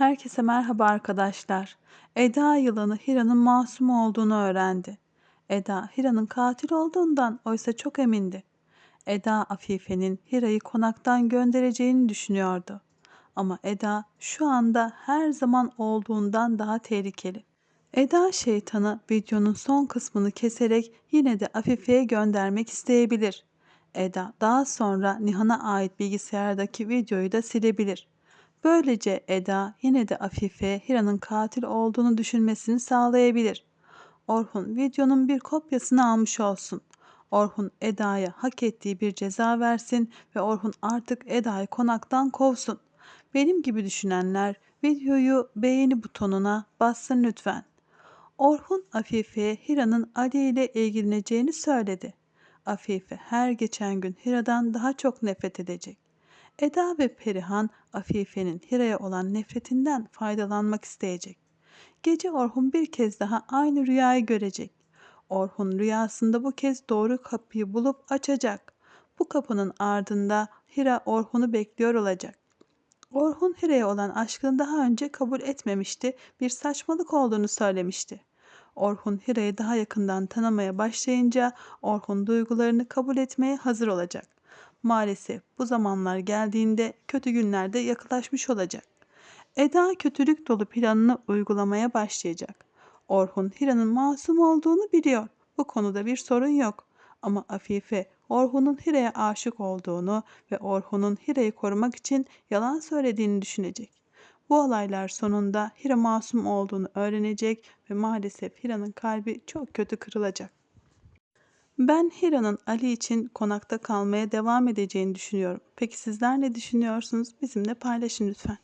Herkese merhaba arkadaşlar. Eda yılanı Hira'nın masum olduğunu öğrendi. Eda Hira'nın katil olduğundan oysa çok emindi. Eda Afife'nin Hira'yı konaktan göndereceğini düşünüyordu. Ama Eda şu anda her zaman olduğundan daha tehlikeli. Eda şeytanı videonun son kısmını keserek yine de Afife'ye göndermek isteyebilir. Eda daha sonra Nihan'a ait bilgisayardaki videoyu da silebilir. Böylece Eda yine de Afife Hira'nın katil olduğunu düşünmesini sağlayabilir. Orhun videonun bir kopyasını almış olsun. Orhun Eda'ya hak ettiği bir ceza versin ve Orhun artık Eda'yı konaktan kovsun. Benim gibi düşünenler videoyu beğeni butonuna bassın lütfen. Orhun Afife'ye Hira'nın Ali ile ilgileneceğini söyledi. Afife her geçen gün Hira'dan daha çok nefret edecek. Eda ve Perihan Afife'nin Hira'ya olan nefretinden faydalanmak isteyecek. Gece Orhun bir kez daha aynı rüyayı görecek. Orhun rüyasında bu kez doğru kapıyı bulup açacak. Bu kapının ardında Hira Orhun'u bekliyor olacak. Orhun Hira'ya olan aşkını daha önce kabul etmemişti, bir saçmalık olduğunu söylemişti. Orhun Hira'yı daha yakından tanımaya başlayınca Orhun duygularını kabul etmeye hazır olacak. Maalesef bu zamanlar geldiğinde kötü günlerde yaklaşmış olacak. Eda kötülük dolu planını uygulamaya başlayacak. Orhun Hira'nın masum olduğunu biliyor. Bu konuda bir sorun yok. Ama Afife Orhun'un Hira'ya aşık olduğunu ve Orhun'un Hira'yı korumak için yalan söylediğini düşünecek. Bu olaylar sonunda Hira masum olduğunu öğrenecek ve maalesef Hira'nın kalbi çok kötü kırılacak. Ben Hira'nın Ali için konakta kalmaya devam edeceğini düşünüyorum. Peki sizler ne düşünüyorsunuz? Bizimle paylaşın lütfen.